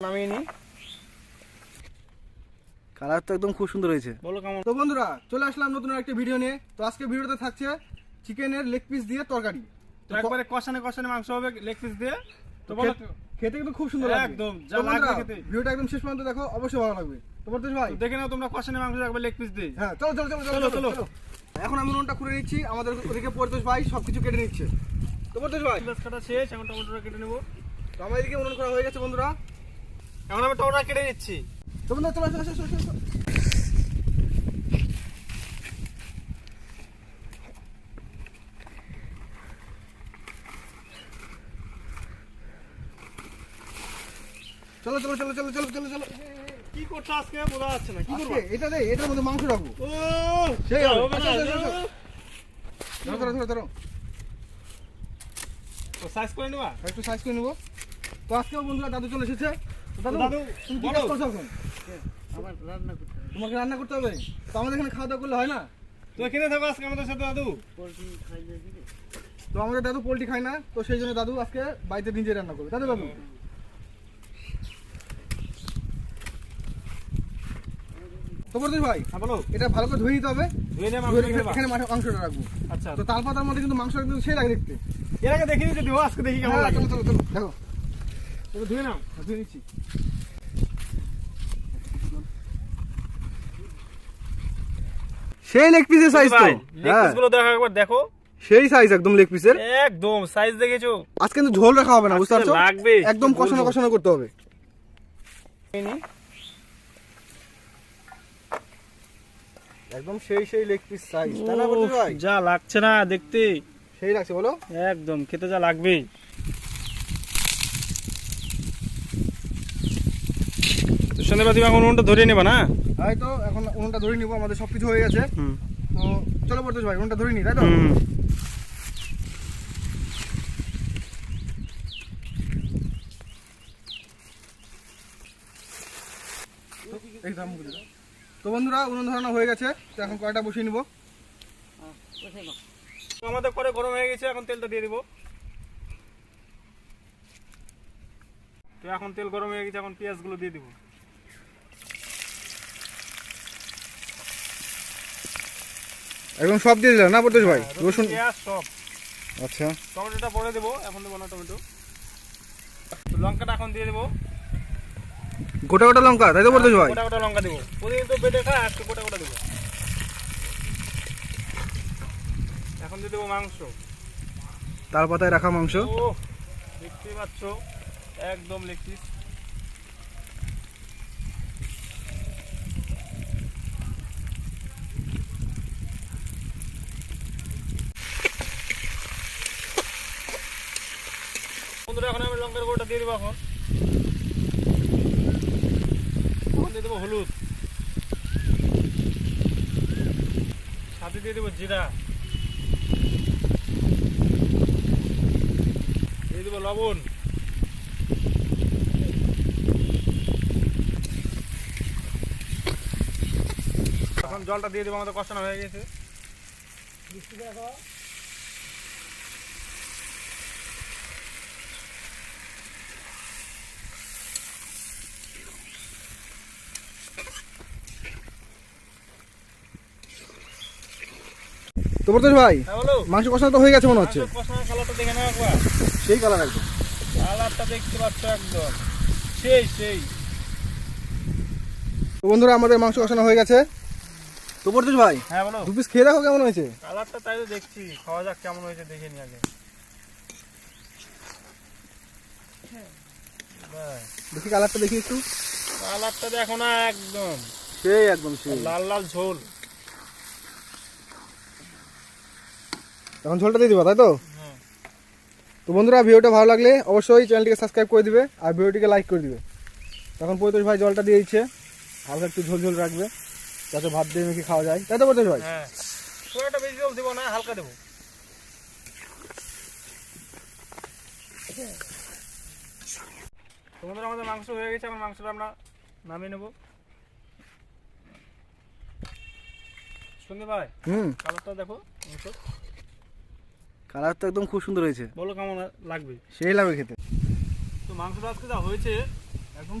নামিয়ে কালার তো একদম খুব সুন্দর হয়েছে। বলো কেমন? তো বন্ধুরা চলে আসলাম নতুন একটা ভিডিও নিয়ে। তো আজকে ভিডিওতে থাকছে চিকেনের লেগ পিস দিয়ে তরকারি। তো একবারে কষানে কষানে মাংস হবে লেগ পিস দিয়ে। তো বলো খেতে- কিন্তু খুব সুন্দর লাগবে। একদম, যা লাগবে খেতে। ভিডিওটা একদম শেষ পর্যন্ত দেখো অবশ্যই ভালো লাগবে। তো বলতেছ ভাই। দেখে নাও তোমরা কষানে মাংস একবার লেগ পিস দিই হ্যাঁ চলো চলো চলো চলো, চলো এখন আমি উনুনটা খুলে নিচ্ছি। আমাদের ওদিকে পরিতোষ ভাই সবকিছু কেটে নিচ্ছে। তো পরিতোষ ভাই। কাটা শেষ এখন টমেটোটা কেটে নেব। তো আমার এদিকে উনুন করা হয়ে গেছে বন্ধুরা। এখন আমি টোটা কেটে দিচ্ছি। তোমরা চলো চলো চলো চলো চলো চলো চলো কি আজকে? বোঝা যাচ্ছে না কি করব? এটা দে এটার মধ্যে মাংস রাখব। ও সেই হবে না ধরো ধরো ধরো। সাইজ করে নেবা? একটু সাইজ করে নেব। তো আজকেও বন্ধুরা দাদু চলে এসেছে। দাদু দাদু, তুমি কি কাজ করছ এখন? তোমাকে রান্না করতে হবে। তো আমাদের এখানে খাওয়া দাওয়া করলে হয় না? তো এখানে থাকো আজকে আমাদের সাথে দাদু। তো আমাদের দাদু পোলট্রি খায় না তো সেই জন্য দাদু আজকে বাড়িতে নিজে রান্না করবে। দাদু বাবু ভাই হ্যাঁ বলো। এটা ভালো করে ধুয়ে নিতে হবে। এখানে মাংসটা রাখব। আচ্ছা। তো তার মধ্যে কিন্তু মাংস কিন্তু সেই লাগে দেখতে। এর আগে দেখিনি যদি আজকে দেখি কেমন হ্যাঁ, লাগে। চলো চলো চলো দেখো ধুয়ে নাও ধুয়ে নিচ্ছি। সেই লেগ পিসের সাইজ তো। লেগ হ্যাঁ। পিসগুলো দেখো একবার দেখো। সেই সাইজ একদম লেগ পিসের একদম সাইজ দেখেছ? আজকে কিন্তু ঝোল রাখা হবে না বুঝতে পারছ? লাগবে। একদম কষানো কষানো করতে হবে। একদম সেই সেই লেগ পিস সাইজ তাই না ভাই? যা লাগছে না দেখতে। সেই লাগছে বলো। একদম খেতে যা লাগবে সন্ধ্যেবেলা তুমি এখন উনুনটা ধরে নেবা না? তাই তো এখন উনুনটা ধরে নিবো আমাদের সবকিছু হয়ে গেছে। তো চলো পড়তে ভাই উনুনটা ধরে নি তাই তো। তো বন্ধুরা উনুন ধরানো হয়ে গেছে তো এখন কয়টা বসিয়ে নিবো। তো আমাদের পরে গরম হয়ে গেছে এখন তেলটা দিয়ে দিব। তো এখন তেল গরম হয়ে গেছে এখন পেঁয়াজগুলো দিয়ে দিব। একদম সব দিয়ে দিলাম না পড়তে ভাই? হ্যাঁ, রসুন সব। আচ্ছা। টমেটোটা পরে দেবো এখন দেবো না টমেটো। লঙ্কাটা এখন দিয়ে দেবো। গোটা গোটা লঙ্কা তাই তো পড়তে ভাই? গোটা গোটা লঙ্কা দেবো। প্রতিদিন তো বেটে খায় আজকে গোটা গোটা দেবো। এখন দিয়ে দেবো মাংস। তার পাতায় রাখা মাংস? ও দেখতেই পাচ্ছ একদম লেগ পিস। বন্ধুরা, এখন আমি লঙ্কার গুঁড়োটা দিয়ে দেবো এখন। এখন দিয়ে দেবো হলুদ। সাথে দিয়ে দেবো জিরা। দিয়ে দেবো লবণ। এখন জলটা দিয়ে দেবো, আমাদের কষানো হয়ে গেছে। তো পড়তে ভাই হ্যাঁ বলো। মাংস কষানো তো হয়ে গেছে মনে হচ্ছে। সেই কালার একদম। কালারটা দেখতে পাচ্ছ একদম। সেই সেই। তো বন্ধুরা আমাদের মাংস কষানো হয়ে গেছে। তো পড়তে ভাই হ্যাঁ বলো। দু পিস খেয়ে দেখো কেমন হয়েছে। কালারটা তাই তো দেখছি। খাওয়া যাক কেমন হয়েছে দেখে নি আগে। দেখি কালারটা দেখি একটু। কালারটা দেখো না একদম। সেই একদম সেই। লাল লাল ঝোল। এখন ঝোলটা দিয়ে দিবা তাই তো? তো বন্ধুরা ভিডিওটা ভালো লাগলে অবশ্যই চ্যানেলটিকে সাবস্ক্রাইব করে দিবে আর ভিডিওটিকে লাইক করে দিবে। তখন পঁয়ত্রিশ ভাই জলটা দিয়ে দিচ্ছে। হালকা একটু ঝোল ঝোল রাখবে যাতে ভাত দিয়ে মেখে খাওয়া যায়। তাই তো পঁয়ত্রিশ ভাই? হ্যাঁ। বেশি জল দেবো না হালকা দেবো। বন্ধুরা আমাদের মাংস হয়ে গেছে এখন মাংসটা আমরা নামিয়ে নেব। শুনতে ভাই হুম। কালারটা দেখো মাংস। কালার তো একদম খুব সুন্দর হয়েছে। বলো কেমন লাগবে? সেই লাগবে খেতে। তো মাংসটা আজকে যা হয়েছে একদম